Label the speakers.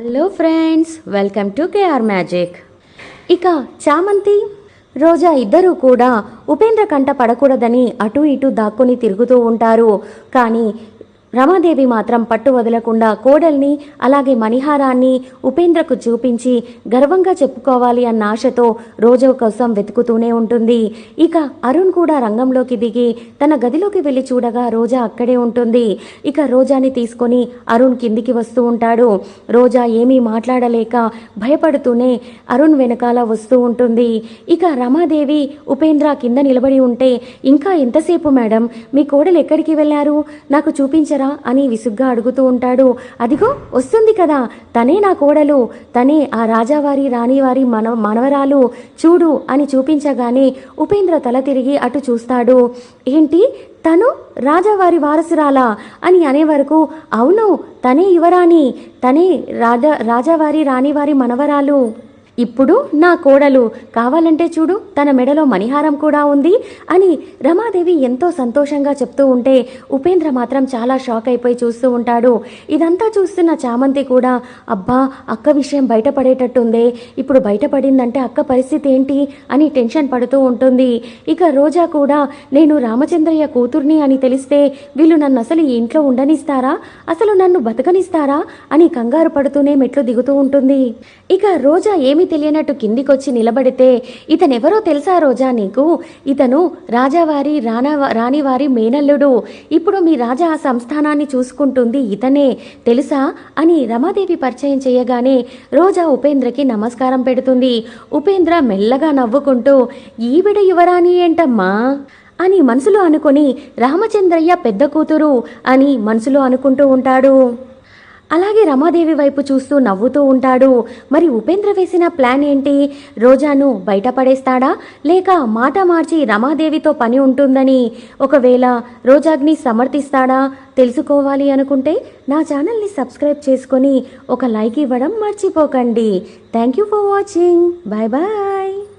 Speaker 1: Hello friends welcome to KR magic ఇక చామంతి రోజా ఇద్దరూ కూడా ఉపేంద్ర కంట పడకూడదని అటు ఇటు దాక్కుని తిరుగుతూ ఉంటారు. కానీ రమాదేవి మాత్రం పట్టు వదలకుండా కోడల్ని అలాగే మణిహారాన్ని ఉపేంద్రకు చూపించి గర్వంగా చెప్పుకోవాలి అన్న ఆశతో రోజా కోసం వెతుకుతూనే ఉంటుంది. ఇక అరుణ్ కూడా రంగంలోకి దిగి తన గదిలోకి వెళ్ళి చూడగా రోజా అక్కడే ఉంటుంది. ఇక రోజాని తీసుకొని అరుణ్ కిందికి వస్తూ ఉంటాడు. రోజా ఏమీ మాట్లాడలేక భయపడుతూనే అరుణ్ వెనకాల వస్తూ ఉంటుంది. ఇక రమాదేవి ఉపేంద్ర కింద నిలబడి ఉంటే ఇంకా ఎంతసేపు మేడం? మీ కోడలు ఎక్కడికి వెళ్ళారు? నాకు చూపించారు? అని విసుగ్గా అడుగుతూ ఉంటాడు. అదిగో వస్తుంది కదా. తనే నా కోడలు. తనే ఆ రాజావారి రాణివారి మన మనవరాలు. చూడు అని చూపించగానే ఉపేంద్ర తల తిరిగి అటు చూస్తాడు. ఏంటి? తను రాజావారి వారసురాలా? అని అనే వరకు అవును తనే యువరాణి. తనే రాజా రాజావారి రాణివారి మనవరాలు. ఇప్పుడు నా కోడలు కావాలంటే చూడు తన మెడలో మణిహారం కూడా ఉంది అని రమాదేవి ఎంతో సంతోషంగా చెప్తూ ఉంటే ఉపేంద్ర మాత్రం చాలా షాక్ అయిపోయి చూస్తూ ఉంటాడు. ఇదంతా చూస్తున్న చామంతి కూడా అబ్బా అక్క విషయం బయటపడేటట్టుందే. ఇప్పుడు బయటపడిందంటే అక్క పరిస్థితి ఏంటి అని టెన్షన్ పడుతూ ఉంటుంది. ఇక రోజా కూడా నేను రామచంద్రయ్య కూతుర్ని అని తెలిస్తే వీళ్ళు నన్ను అసలు ఈ ఇంట్లో ఉండనిస్తారా? అసలు నన్ను బతకనిస్తారా? అని కంగారు పడుతూనే మెట్లు దిగుతూ ఉంటుంది. ఇక రోజా ఏమి తెలియనట్టు కిందికొచ్చి నిలబడితే ఇతనెవరో తెలుసా రోజా నీకు? ఇతను రాజావారి రాణా రాణివారి మేనల్లుడు. ఇప్పుడు మీ రాజా ఆ సంస్థానాన్ని చూసుకుంటుంది ఇతనే. తెలుసా? అని రమాదేవి పరిచయం చేయగానే రోజా ఉపేంద్రకి నమస్కారం పెడుతుంది. ఉపేంద్ర మెల్లగా నవ్వుకుంటూ ఈవిడ యువరాణి ఏంటమ్మా? అని మనసులో అనుకొని రామచంద్రయ్య పెద్ద కూతురు అని మనసులో అనుకుంటూ ఉంటాడు. అలాగే రమాదేవి వైపు చూస్తూ నవ్వుతూ ఉంటాడు. మరి ఉపేంద్ర వేసిన ప్లాన్ ఏంటి? రోజాను బయటపడేస్తాడా లేక మాట మార్చి రమాదేవితో పని ఉంటుందని ఒకవేళ రోజాగ్ని సమర్థిస్తాడా? తెలుసుకోవాలి అనుకుంటే నా ఛానల్ని సబ్స్క్రైబ్ చేసుకొని ఒక లైక్ ఇవ్వడం మర్చిపోకండి. Thank you for watching. Bye bye